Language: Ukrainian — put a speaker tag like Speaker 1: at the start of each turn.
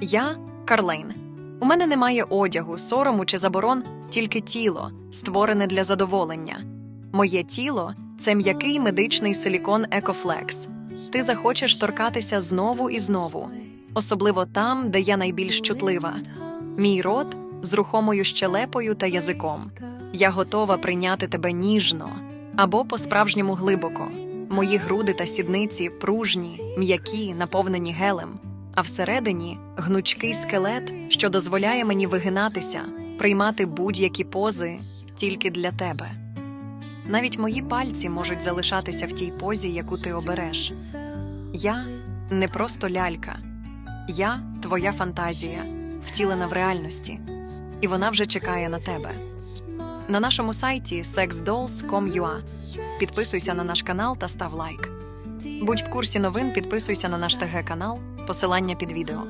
Speaker 1: Я Карлейн. У мене немає одягу, сорому чи заборон, тільки тіло, створене для задоволення. Моє тіло це м'який медичний силікон Екофлекс. Ти захочеш торкатися знову і знову, особливо там, де я найбільш чутлива. Мій рот з рухомою щелепою та язиком. Я готова прийняти тебе ніжно або по-справжньому глибоко. Мої груди та сідниці пружні, м'які, наповнені гелем, а всередині гнучкий скелет, що дозволяє мені вигинатися, приймати будь-які пози тільки для тебе. Навіть мої пальці можуть залишатися в тій позі, яку ти обереш. Я не просто лялька, я твоя фантазія, втілена в реальності, і вона вже чекає на тебе. На нашому сайті sexdolls.com.ua Підписуйся на наш канал та став лайк. Будь в курсі новин, підписуйся на наш ТГ канал, посилання під відео.